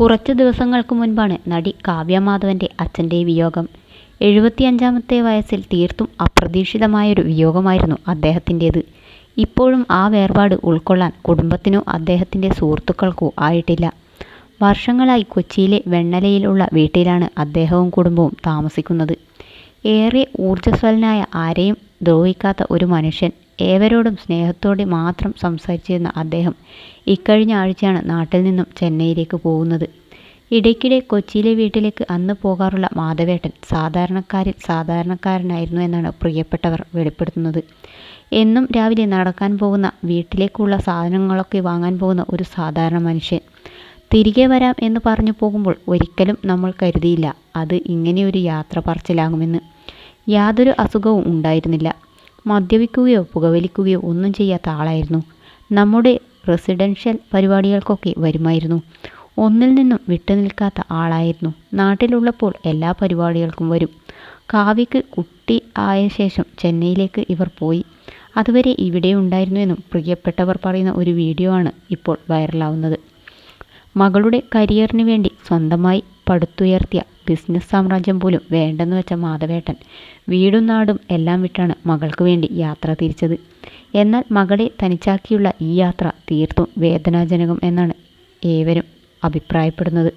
കുറച്ചു ദിവസങ്ങൾക്ക് മുൻപാണ് നടി കാവ്യമാധവന്റെ അച്ഛന്റെ വിയോഗം. എഴുപത്തിയഞ്ചാമത്തെ വയസ്സിൽ തീർത്തും അപ്രതീക്ഷിതമായൊരു വിയോഗമായിരുന്നു അദ്ദേഹത്തിന്റേത്. ഇപ്പോഴും ആ വേർപാട് ഉൾക്കൊള്ളാൻ കുടുംബത്തിനോ അദ്ദേഹത്തിന്റെ സുഹൃത്തുക്കൾക്കോ ആയിട്ടില്ല. വർഷങ്ങളായി കൊച്ചിയിലെ വെണ്ണലയിലുള്ള വീട്ടിലാണ് അദ്ദേഹവും കുടുംബവും താമസിക്കുന്നത്. ഏറെ ഊർജസ്വലനായ ആരെയും ദ്രോഹിക്കാത്ത ഒരു മനുഷ്യൻ ഏവരോടും സ്നേഹത്തോടെ മാത്രം സംസാരിച്ചിരുന്ന അദ്ദേഹം ഇക്കഴിഞ്ഞ ആഴ്ചയാണ് നാട്ടിൽ നിന്നും ചെന്നൈയിലേക്ക് പോകുന്നത്. ഇടയ്ക്കിടെ കൊച്ചിയിലെ വീട്ടിലേക്ക് അന്ന് പോകാറുള്ള മാധവേട്ടൻ സാധാരണക്കാരിൽ സാധാരണക്കാരനായിരുന്നു എന്നാണ് പ്രിയപ്പെട്ടവർ വെളിപ്പെടുത്തുന്നത്. എന്നും രാവിലെ നടക്കാൻ പോകുന്ന വീട്ടിലേക്കുള്ള സാധനങ്ങളൊക്കെ വാങ്ങാൻ പോകുന്ന ഒരു സാധാരണ മനുഷ്യൻ. തിരികെ വരാം എന്ന് പറഞ്ഞു പോകുമ്പോൾ ഒരിക്കലും നമ്മൾ കരുതിയില്ല അത് ഇങ്ങനെയൊരു യാത്ര പറച്ചിലാകുമെന്ന്. യാതൊരു അസുഖവും ഉണ്ടായിരുന്നില്ല. മദ്യപിക്കുകയോ പുകവലിക്കുകയോ ഒന്നും ചെയ്യാത്ത ആളായിരുന്നു. നമ്മുടെ റെസിഡൻഷ്യൽ പരിപാടികൾക്കൊക്കെ വരുമായിരുന്നു. ഒന്നിൽ നിന്നും വിട്ടുനിൽക്കാത്ത ആളായിരുന്നു. നാട്ടിലുള്ളപ്പോൾ എല്ലാ പരിപാടികൾക്കും വരും. കാവ്യക്ക് കുട്ടി ആയ ശേഷം ചെന്നൈയിലേക്ക് ഇവർ പോയി. അതുവരെ ഇവിടെ ഉണ്ടായിരുന്നുവെന്നും പ്രിയപ്പെട്ടവർ പറയുന്ന ഒരു വീഡിയോ ആണ് ഇപ്പോൾ വൈറലാവുന്നത്. മകളുടെ കരിയറിന് വേണ്ടി സ്വന്തമായി പടുത്തുയർത്തിയ ബിസിനസ് സാമ്രാജ്യം പോലും വേണ്ടെന്ന് വെച്ച മാധവേട്ടൻ വീടും നാടും എല്ലാം വിട്ടാണ് മകൾക്ക് വേണ്ടി യാത്ര തിരിച്ചത്. എന്നാൽ മകളെ തനിച്ചാക്കിയുള്ള ഈ യാത്ര തീർത്തും വേദനാജനകം എന്നാണ് ഏവരും അഭിപ്രായപ്പെടുന്നത്.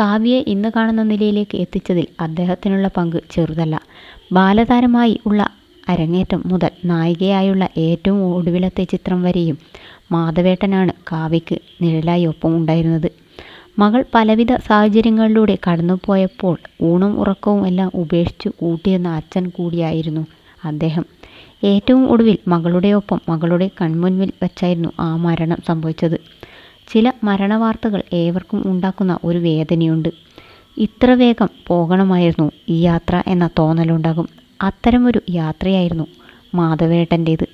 കാവ്യയെ ഇന്ന് കാണുന്ന നിലയിലേക്ക് എത്തിച്ചതിൽ അദ്ദേഹത്തിനുള്ള പങ്ക് ചെറുതല്ല. ബാലതാരമായി ഉള്ള അരങ്ങേറ്റം മുതൽ നായികയായുള്ള ഏറ്റവും ഒടുവിലത്തെ ചിത്രം വരെയും മാധവേട്ടനാണ് കാവ്യയ്ക്ക് നിഴലായി ഒപ്പം ഉണ്ടായിരുന്നത്. മകൾ പലവിധ സാഹചര്യങ്ങളിലൂടെ കടന്നുപോയപ്പോൾ ഊണും ഉറക്കവും എല്ലാം ഉപേക്ഷിച്ച് കൂട്ടിയെന്ന അച്ഛൻ കൂടിയായിരുന്നു അദ്ദേഹം. ഏറ്റവും ഒടുവിൽ മകളുടെ ഒപ്പം മകളുടെ കൺമുൻവിൽ വെച്ചായിരുന്നു ആ മരണം സംഭവിച്ചത്. ചില മരണവാർത്തകൾ ഏവർക്കും ഉണ്ടാക്കുന്ന ഒരു വേദനയുണ്ട്. ഇത്ര വേഗം പോകണമായിരുന്നു ഈ യാത്ര എന്ന തോന്നലുണ്ടാകും. അത്തരമൊരു യാത്രയായിരുന്നു മാധവേട്ടന്റേത്.